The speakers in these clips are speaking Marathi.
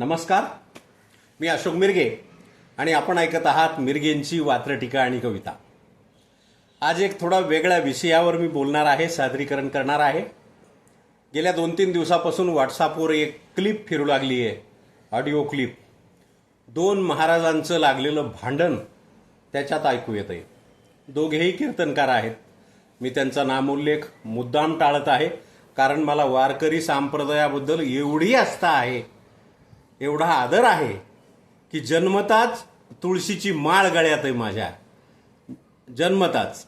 नमस्कार. मी अशोक मिरगे आणि आपण ऐकत आहात मिरगेंची वात्रटीका आणि कविता. आज एक थोडा वेगळ्या विषयावर मी बोलणार आहे सादरीकरण करणार आहे. गेल्या दोन तीन दिवसापासून व्हॉट्सअपवर एक क्लिप फिरू लागली आहे ऑडिओ क्लिप. दोन महाराजांचं लागलेलं भांडण त्याच्यात ऐकू येत आहे दोघेही कीर्तनकार आहेत. मी त्यांचा नामोल्लेख मुद्दाम टाळत आहे कारण मला वारकरी संप्रदायाबद्दल एवढी आस्था आहे एवढा आदर आहे की जन्मताच तुळशीची माळ गळ्यात आहे माझ्या. जन्मताच.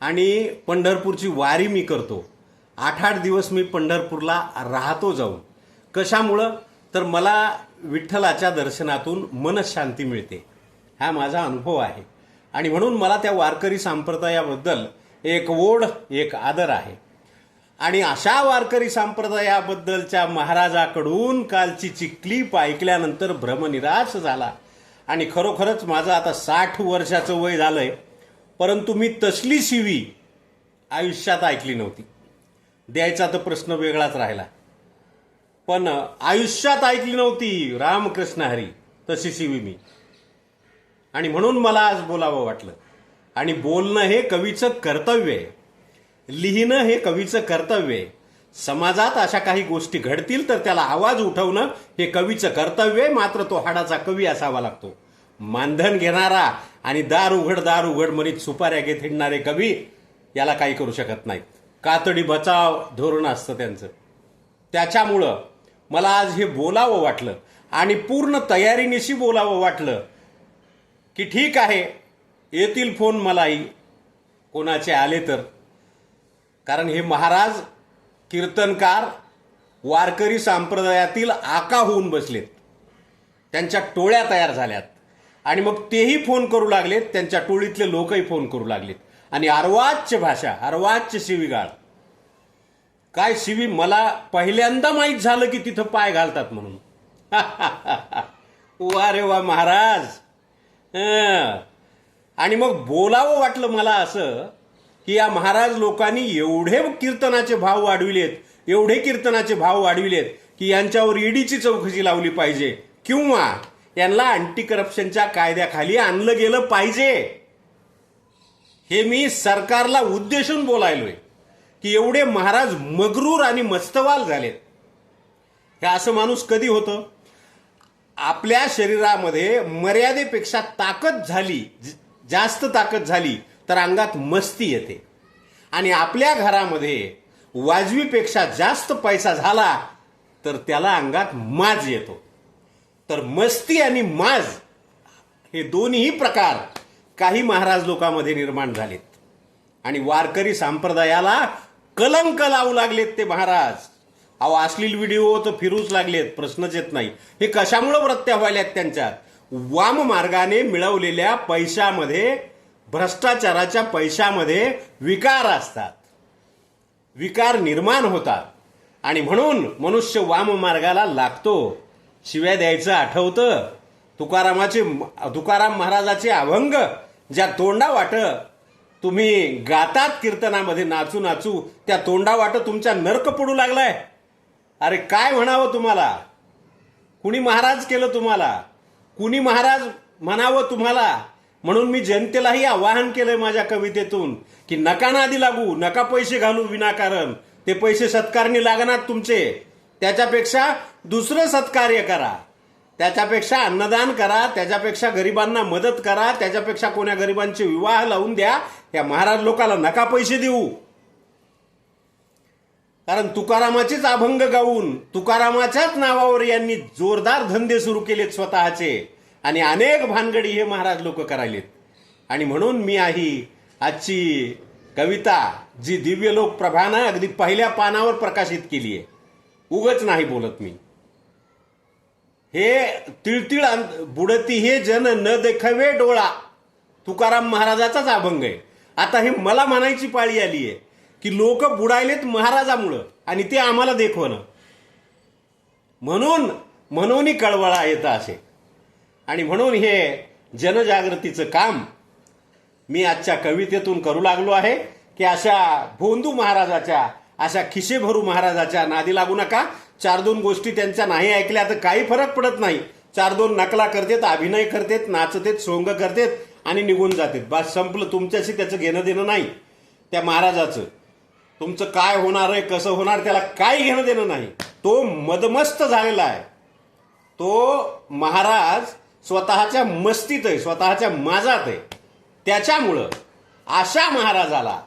आणि पंढरपूरची वारी मी करतो. आठ आठ दिवस मी पंढरपूरला राहतो जाऊन. कशामुळं? तर मला विठ्ठलाच्या दर्शनातून मनशांती मिळते. हा माझा अनुभव आहे. आणि म्हणून मला त्या वारकरी संप्रदायाबद्दल एक ओढ एक आदर आहे. आणि अशा वारकरी संप्रदायाबद्दलच्या महाराजाकडून कालची चिकलीप ऐकल्यानंतर भ्रमनिराश झाला. आणि खरोखरच माझं आता साठ वर्षाचं वय झालंय परंतु मी तसली शिवी आयुष्यात ऐकली नव्हती. द्यायचा तर प्रश्न वेगळाच राहिला. पण आयुष्यात ऐकली नव्हती रामकृष्ण हरी तशी शिवी मी. आणि म्हणून मला आज बोलावं वाटलं. आणि बोलणं हे कवीचं कर्तव्य आहे. लिहिणं हे कवीचं कर्तव्य आहे. समाजात अशा काही गोष्टी घडतील तर त्याला आवाज उठवणं हे कवीचं कर्तव्य आहे. मात्र तो हाडाचा कवी असावा लागतो. मानधन घेणारा आणि दार उघड दार उघड म्हणीत सुपाऱ्या घेत हिंडणारे कवी याला काही करू शकत नाहीत. कातडी बचाव धोरण असतं त्यांचं. त्याच्यामुळं मला आज हे बोलावं वाटलं आणि पूर्ण तयारीनिशी बोलावं वाटलं की ठीक आहे येतील फोन मलाही. कोणाचे आले तर कारण हे महाराज कीर्तनकार वारकरी संप्रदायातील आका होऊन बसलेत. त्यांच्या टोळ्या तयार झाल्यात. आणि मग तेही फोन करू लागलेत. त्यांच्या टोळीतले लोकही फोन करू लागलेत. आणि अर्वाच्य भाषा अर्वाच्य शिवीगाळ. काय शिवी? मला पहिल्यांदा माहीत झालं की तिथं पाय घालतात म्हणून. वा रे वा महाराज. आणि मग बोलावं वाटलं मला असं की या महाराज लोकांनी एवढे कीर्तनाचे भाव वाढविलेत एवढे कीर्तनाचे भाव वाढविलेत की यांच्यावर ईडीची चौकशी लावली पाहिजे. किंवा यांना अँटी करप्शनच्या कायद्याखाली आणलं गेलं पाहिजे. हे मी सरकारला उद्देशून बोलायलोय की एवढे महाराज मगरूर आणि मस्तवाल झालेत. हे असं माणूस कधी होतं? आपल्या शरीरामध्ये मर्यादेपेक्षा ताकद झाली जास्त ताकद झाली तर अंगात मस्ती येते. आणि आपल्या घरामध्ये वाजवीपेक्षा जास्त पैसा झाला तर त्याला अंगात माज येतो. तर मस्ती आणि माज हे दोन्ही प्रकार काही महाराज लोकांमध्ये निर्माण झालेत. आणि वारकरी संप्रदायाला कलंक लावू लागलेत ते महाराज. अहो अश्लील व्हिडिओ तर फिरूच लागलेत प्रश्नच येत नाही. हे कशामुळं वृत्त्या व्हायल्यात त्यांच्यात? वाम मार्गाने मिळवलेल्या पैशामध्ये भ्रष्टाचाराच्या पैशामध्ये विकार असतात. विकार निर्माण होतात. आणि म्हणून मनुष्य वाम मार्गाला लागतो. शिव्या द्यायचं आठवतं. तुकारामाचे तुकाराम महाराजाचे अभंग ज्या तोंडा वाट तुम्ही गातात कीर्तनामध्ये नाचू नाचू त्या तोंडा वाट तुमच्या नर्क पडू लागलाय. अरे काय म्हणावं तुम्हाला? कुणी महाराज केलं तुम्हाला? कुणी महाराज म्हणावं तुम्हाला? म्हणून मी जनतेलाही आवाहन केलंय माझ्या कवितेतून की नका नादी लागू नका पैसे घालू विनाकारण. ते पैसे सत्कारणी लागणार तुमचे. त्याच्यापेक्षा दुसरं सत्कार्य करा. त्याच्यापेक्षा अन्नदान करा त्याच्यापेक्षा गरिबांना मदत करा त्याच्यापेक्षा कोण्या गरिबांचे विवाह लावून द्या या महाराज लोकाला नका पैसे देऊ. कारण तुकारामाचेच अभंग गाऊन तुकारामाच्याच नावावर यांनी जोरदार धंदे सुरू केलेत स्वतःचे. आणि अनेक भानगडी हे महाराज लोक करायलेत. आणि म्हणून मी आही आजची कविता जी दिव्यलोक प्रभानं अगदी पहिल्या पानावर प्रकाशित केली आहे. उगच नाही बोलत मी. हे तिळतिळ बुडती हे जन न देखावे डोळा. तुकाराम महाराजाचाच अभंग आहे. आता हे मला म्हणायची पाळी आली आहे की लोक बुडायलेत महाराजामुळं आणि ते आम्हाला देखवणं. म्हणून म्हणूनही कळवळा येतं असे. आणि म्हणून हे जनजागृतीचं काम मी आजच्या कवितेतून करू लागलो आहे की अशा भोंदू महाराजाच्या अशा खिशेभरू महाराजाच्या नादी लागू नका. चार दोन गोष्टी त्यांच्या नाही ऐकल्या तर काही फरक पडत नाही. चार दोन नकला करतेत अभिनय करतेत नाचतेत सोंग करतेत आणि निघून जातात. बस संपलं. तुमच्याशी त्याचं घेणं देणं नाही. त्या महाराजाचं. तुमचं काय होणार आहे कसं होणार त्याला काही घेणं देणं नाही. तो मदमस्त झालेला आहे. तो महाराज स्वतःच्या मस्तीत आहे स्वतःच्या माजात आहे. त्याच्यामुळं अशा महाराजाला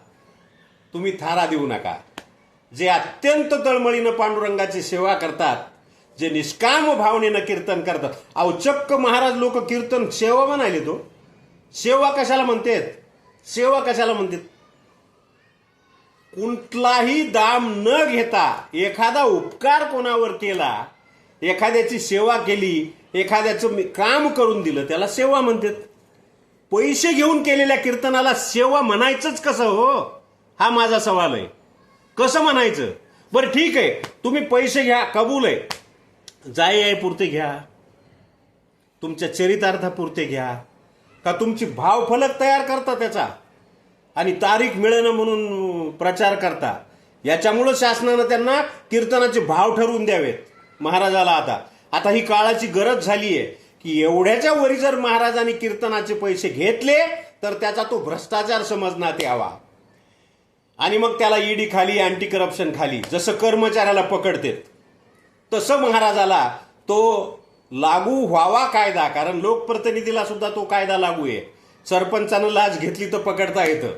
तुम्ही थारा देऊ नका. जे अत्यंत तळमळीनं पांडुरंगाची सेवा करतात जे निष्काम भावनेनं कीर्तन करतात. अहो चक्क महाराज लोक कीर्तन सेवा म्हणाले तो. सेवा कशाला म्हणतेत? सेवा कशाला म्हणतात? कुठलाही दाम न घेता एखादा उपकार कोणावर केला एखाद्याची सेवा केली एखाद्याचं मी- काम करून दिलं त्याला सेवा म्हणतात. पैसे घेऊन केलेल्या कीर्तनाला सेवा म्हणायचंच कसं हो? हा माझा सवाल आहे. कसं म्हणायचं? बरं ठीक आहे. तुम्ही पैसे घ्या कबूल आहे. जाई आहे पुरते घ्या. तुमच्या चरितार्थापुरते घ्या. का तुमची भावफलक तयार करता त्याचा? आणि तारीख मिळणं म्हणून प्रचार करता. याच्यामुळं शासनानं त्यांना कीर्तनाचे भाव ठरवून द्यावेत. महाराजाला आता. आता ही काळाची गरज झाली आहे की एवढ्याच्या वरी जर महाराजांनी कीर्तनाचे पैसे घेतले तर त्याचा तो भ्रष्टाचार समजण्यात यावा. आणि मग त्याला ईडी खाली अँटी करप्शन खाली जसं कर्मचाऱ्याला पकडतेत तसं महाराजाला तो लागू व्हावा कायदा कारण लोकप्रतिनिधीला सुद्धा तो कायदा लागू आहे सरपंचानं लाच घेतली तर पकडता येतं.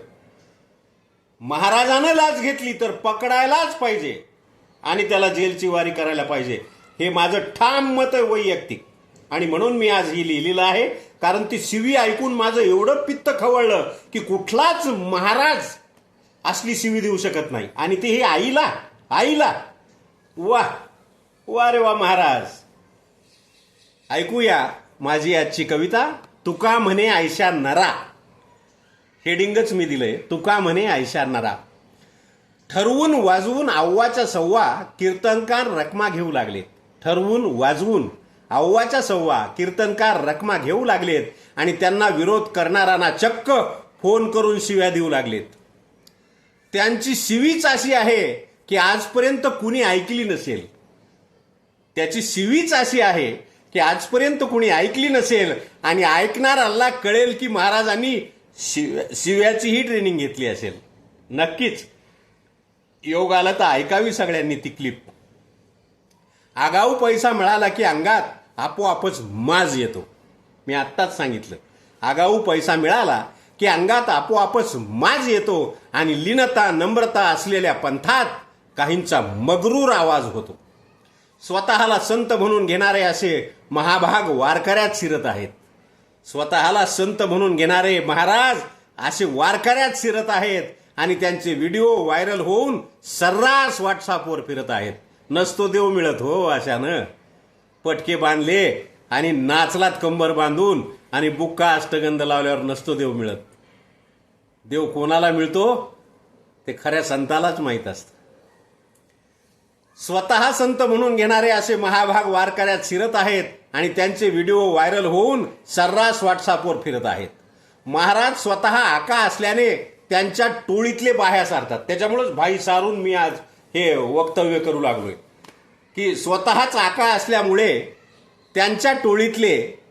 महाराजानं लाच घेतली तर पकडायलाच पाहिजे. आणि त्याला जेलची वारी करायला पाहिजे. हे माझं ठाम मत आहे वैयक्तिक. आणि म्हणून मी आज ही लिहिलेलं आहे कारण ती शिवी ऐकून माझं एवढं पित्त खवळलं की कुठलाच महाराज असली शिवी देऊ शकत नाही. आणि ते हे आईला आईला. वा वा रे वा महाराज. ऐकूया माझी आजची कविता तुका म्हणे आयशा नरा. हेडिंगच मी दिलंय तुका म्हणे आयशा नरा. ठरवून वाजवून आव्वाच्या सव्वा कीर्तनकार रकमा घेऊ लागलेत ठरवून वाजवून आव्वाच्या सव्वा कीर्तनकार रकमा घेऊ लागलेत आणि त्यांना विरोध करणाऱ्यांना चक्क फोन करून शिव्या देऊ लागलेत. त्यांची शिवीच अशी आहे की आजपर्यंत कुणी ऐकली नसेल. त्याची शिवीच अशी आहे की आजपर्यंत कुणी ऐकली नसेल आणि ऐकणाऱ्याला कळेल की महाराजांनी शिव शिव्याचीही ट्रेनिंग घेतली असेल. नक्कीच. योग आला तर ऐकावी सगळ्यांनी ती क्लिप आगाऊ पैसा मिळाला की अंगात आपोआपच माज येतो. मी आत्ताच सांगितलं. आगाऊ पैसा मिळाला की अंगात आपोआपच माज येतो आणि लीनता नम्रता असलेल्या पंथात काहींचा मगरूर आवाज होतो. स्वतःला संत म्हणून घेणारे असे महाभाग वारकऱ्यात शिरत आहेत. स्वतःला संत म्हणून घेणारे महाराज असे वारकऱ्यात शिरत आहेत आणि त्यांचे व्हिडिओ व्हायरल होऊन सर्रास व्हॉट्सअपवर फिरत आहेत. नसतो देव मिळत हो अशानं पटके बांधले आणि नाचलात कंबर बांधून आणि बुक्का अष्टगंध लावल्यावर नसतो देव मिळत. देव कोणाला मिळतो? ते खऱ्या संतालाच माहीत असतं. स्वतः संत म्हणून घेणारे असे महाभाग वारकऱ्यात शिरत आहेत आणि त्यांचे व्हिडिओ व्हायरल होऊन सर्रास व्हॉट्सअपवर फिरत आहेत. महाराज स्वतः आका असल्याने त्यांच्या टोळीतले बाह्या सारतात. त्याच्यामुळेच भाई सारून मी आज हे वक्तव्य करू लागलोय. की स्वतःच आका असल्यामुळे त्यांच्या टोळीतले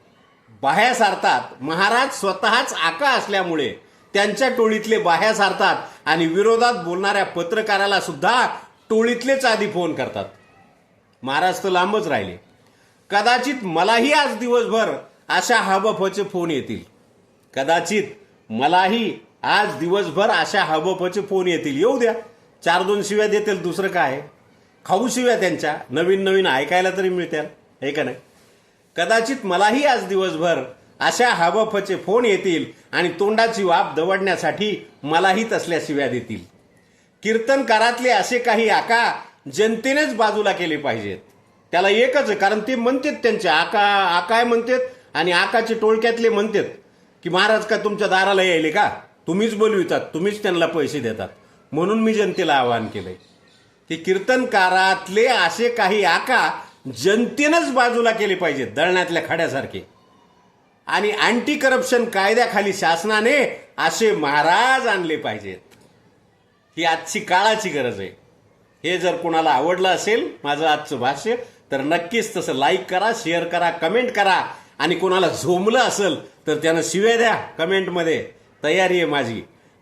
बाह्या सारतात महाराज स्वतःच आका असल्यामुळे त्यांच्या टोळीतले बाह्या सारतात आणि विरोधात बोलणाऱ्या पत्रकाराला सुद्धा टोळीतलेच आधी फोन करतात. महाराज तर लांबच राहिले. कदाचित मलाही आज दिवसभर अशा हबफचे फोन येतील. कदाचित मलाही आज दिवसभर अशा हबफचे फोन येतील. येऊ द्या. चार दोन शिव्या देतील दुसरं काय? खाऊ शिव्या त्यांच्या. नवीन नवीन ऐकायला तरी मिळतील. हे का नाही? कदाचित मलाही आज दिवसभर अशा हवफचे फोन येतील आणि तोंडाची वाफ दवडण्यासाठी मलाही तसल्या शिव्या देतील. कीर्तनकारातले असे काही आका जनतेनेच बाजूला केले पाहिजेत. त्याला एकच कारण ते म्हणतात त्यांचे आका आकाय म्हणतात आणि आकाचे टोळक्यातले म्हणतात की महाराज का तुमच्या दाराला यायले का? तुम्हीच बोलवितात तुम्हीच त्यांना पैसे देतात. म्हणून मी जनतेला आवाहन केलंय. की कीर्तनकारातले असे काही आका जनतेनंच बाजूला केले पाहिजेत दळण्यातल्या खड्यासारखे. आणि अँटी करप्शन कायद्याखाली शासनाने असे महाराज आणले पाहिजेत. ही आजची काळाची गरज आहे. हे जर कोणाला आवडलं असेल माझं आजचं भाष्य तर नक्कीच तसं लाईक करा शेअर करा कमेंट करा. आणि कोणाला झोमलं असेल तर त्यानं शिव्या द्या कमेंटमध्ये तयारी आहे माझी.